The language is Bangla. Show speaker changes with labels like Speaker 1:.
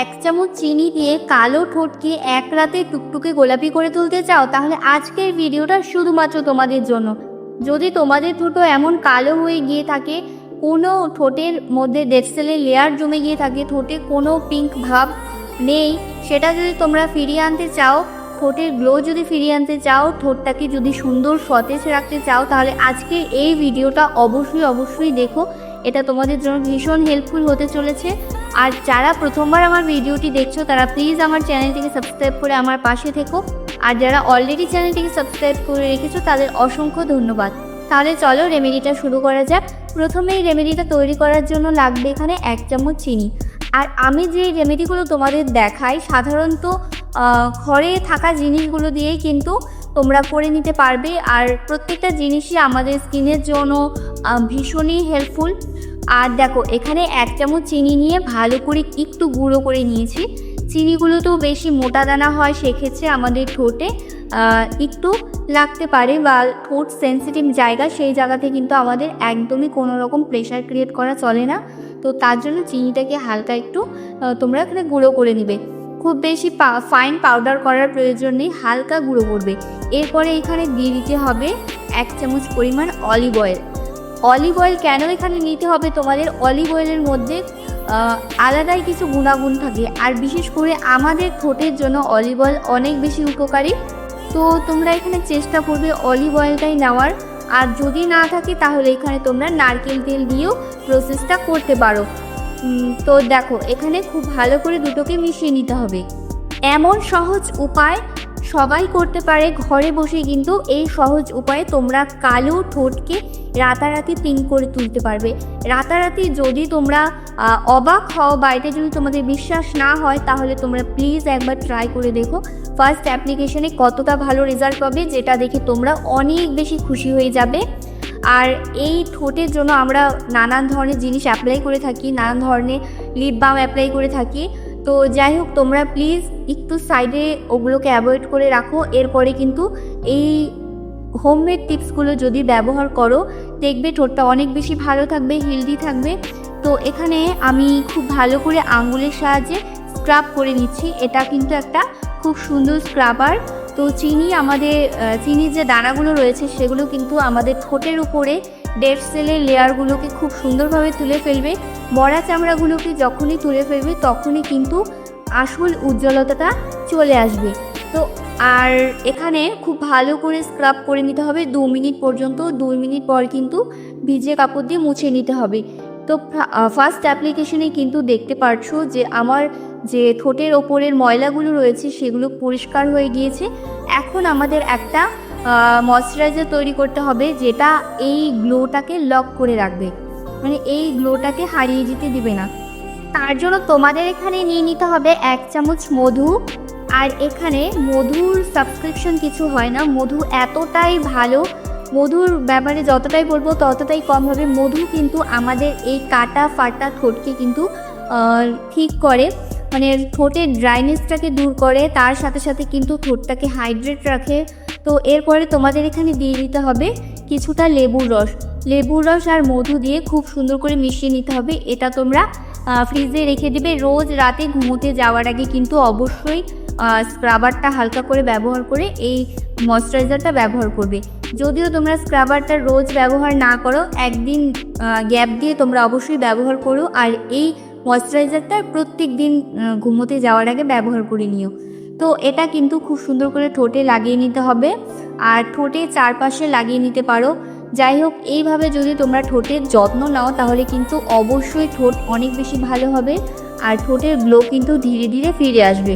Speaker 1: এক চামচ চিনি দিয়ে কালো ঠোঁটকে এক রাতে টুকটুকে গোলাপি করে তুলতে চাও, তাহলে আজকের ভিডিওটা শুধুমাত্র তোমাদের জন্য। যদি তোমাদের ঠোঁটো এমন কালো হয়ে গিয়ে থাকে, কোনো ঠোঁটের মধ্যে ডেড লেয়ার জমে গিয়ে থাকে, ঠোঁটে কোনো পিঙ্ক ভাব নেই, সেটা যদি তোমরা ফিরিয়ে আনতে চাও, ঠোঁটের গ্লো যদি ফিরিয়ে আনতে চাও, ঠোঁটটাকে যদি সুন্দর সতেজ রাখতে চাও, তাহলে আজকে এই ভিডিওটা অবশ্যই অবশ্যই দেখো। এটা তোমাদের জন্য ভীষণ হেল্পফুল হতে চলেছে। আর যারা প্রথমবার আমার ভিডিওটি দেখছ, তারা প্লিজ আমার চ্যানেলটিকে সাবস্ক্রাইব করে আমার পাশে থেকো। আর যারা অলরেডি চ্যানেলটিকে সাবস্ক্রাইব করে রেখেছো, তাদের অসংখ্য ধন্যবাদ। তাহলে চলো রেমেডিটা শুরু করা যাক। প্রথমেই রেমেডিটা তৈরি করার জন্য লাগবে এখানে এক চামচ চিনি। আর আমি যে রেমেডিগুলো তোমাদের দেখাই, সাধারণত ঘরে থাকা জিনিসগুলো দিয়েই কিন্তু তোমরা করে নিতে পারবে। আর প্রত্যেকটা জিনিসই আমাদের স্কিনের জন্য ভীষণই হেল্পফুল আর দেখো, এখানে এক চামচ চিনি নিয়ে ভালো করে একটু গুঁড়ো করে নিয়েছি। চিনিগুলো তো বেশি মোটা দানা হয়, সেক্ষেত্রে আমাদের ঠোঁটে একটু লাগতে পারে বা ঠোঁট সেন্সিটিভ জায়গা, সেই জায়গাতে কিন্তু আমাদের একদমই কোনো রকম প্রেশার ক্রিয়েট করা চলে না। তো তার জন্য চিনিটাকে হালকা একটু তোমরা এখানে গুঁড়ো করে নিবে। খুব বেশি ফাইন পাউডার করার প্রয়োজন নেই, হালকা গুঁড়ো করবে। এরপরে এখানে দিয়ে দিতে হবে এক চামচ পরিমাণ অলিভ অয়েল অলিভ অয়েল কেন এখানে নিতে হবে? তোমাদের অলিভ অয়েলের মধ্যে আলাদাই কিছু গুণাগুণ থাকে। আর বিশেষ করে আমাদের ঠোঁটের জন্য অলিভ অয়েল অনেক বেশি উপকারী। তো তোমরা এখানে চেষ্টা করবে অলিভ অয়েলটাই নেওয়ার। আর যদি না থাকে, তাহলে এখানে তোমরা নারকেল তেল দিয়েও প্রসেসটা করতে পারো। তো দেখো, এখানে খুব ভালো করে দুটোকে মিশিয়ে নিতে হবে। এমন সহজ উপায় সবাই করতে পারে, ঘরে বসে কিন্তু এই সহজ উপায়ে তোমরা কালো ঠোঁটকে রাতারাতি পিঙ্ক করে তুলতে পারবে। রাতারাতি যদি তোমরা অবাক হও বাড়িতে যদি তোমাদের বিশ্বাস না হয়, তাহলে তোমরা প্লিজ একবার ট্রাই করে দেখো। ফার্স্ট অ্যাপ্লিকেশনে কতটা ভালো রেজাল্ট পাবে, যেটা দেখে তোমরা অনেক বেশি খুশি হয়ে যাবে। আর এই ঠোঁটের জন্য আমরা নানান ধরনের জিনিস অ্যাপ্লাই করে থাকি, নানান ধরনের লিপ বাম অ্যাপ্লাই করে থাকি। তো যাই হোক, তোমরা প্লিজ একটু সাইডে ওগুলোকে অ্যাভয়েড করে রাখো। এরপরে কিন্তু এই হোমমেড টিপসগুলো যদি ব্যবহার করো, দেখবে ঠোঁটটা অনেক বেশি ভালো থাকবে হেলদি থাকবে। তো এখানে আমি খুব ভালো করে আঙুলের সাহায্যে স্ক্রাব করে নিচ্ছি। এটা কিন্তু একটা খুব সুন্দর স্ক্রাবার তো চিনি আমাদের চিনির যে দানাগুলো রয়েছে সেগুলো কিন্তু আমাদের ঠোঁটের উপরে ডেড সেলের লেয়ারগুলোকে খুব সুন্দরভাবে তুলে ফেলবে। মরা চামড়াগুলোকে যখনই তুলে ফেলবে তখনই কিন্তু আসল উজ্জ্বলতাটা চলে আসবে। তো আর এখানে খুব ভালো করে স্ক্রাব করে নিতে হবে। দু মিনিট পর্যন্ত দুই মিনিট পর কিন্তু ভিজে কাপড় দিয়ে মুছে নিতে হবে। তো ফার্স্ট অ্যাপ্লিকেশনে কিন্তু দেখতে পারছ যে আমার যে ঠোঁটের ওপরের ময়লাগুলো রয়েছে সেগুলো পরিষ্কার হয়ে গিয়েছে। এখন আমাদের একটা ময়শ্চারাইজার তৈরি করতে হবে যেটা এই গ্লোটাকে লক করে রাখবে। মানে এই গ্লোটাকে হারিয়ে যেতে দিবে না। তার জন্য তোমাদের এখানে নিয়ে নিতে হবে এক চামচ মধু। আর এখানে মধুর সাবস্ক্রিপশন কিছু হয় না। মধু এতটাই ভালো মধুর ব্যাপারে যতটাই বলব, ততটাই কম হবে। মধু কিন্তু আমাদের এই কাটা, ফাটা ঠোঁটকে কিন্তু ঠিক করে। মানে ঠোঁটের ড্রাইনেসটাকে দূর করে, তার সাথে সাথে কিন্তু ঠোঁটটাকে হাইড্রেট রাখে। তো এরপরে তোমাদের এখানে দিয়ে দিতে হবে কিছুটা লেবুর রস। লেবুর রস আর মধু দিয়ে খুব সুন্দর করে মিশিয়ে নিতে হবে। এটা তোমরা ফ্রিজে রেখে দিবে। রোজ রাতে ঘুমোতে যাওয়ার আগে কিন্তু অবশ্যই স্ক্রাবারটা হালকা করে ব্যবহার করে এই ময়শ্চারাইজারটা ব্যবহার করবে। যদিও তোমরা স্ক্রাবারটা রোজ ব্যবহার না করো, একদিন গ্যাপ দিয়ে তোমরা অবশ্যই ব্যবহার করো, আর এই ময়শ্চারাইজারটা প্রত্যেক দিন ঘুমোতে যাওয়ার আগে ব্যবহার করে নিও। তো এটা কিন্তু খুব সুন্দর করে ঠোঁটে লাগিয়ে নিতে হবে, আর ঠোঁটে চারপাশে লাগিয়ে নিতে পারো। যাই হোক, এইভাবে যদি তোমরা ঠোঁটের যত্ন নাও, তাহলে কিন্তু অবশ্যই ঠোঁট অনেক বেশি ভালো হবে, আর ঠোঁটের গ্লো কিন্তু ধীরে ধীরে ফিরে আসবে।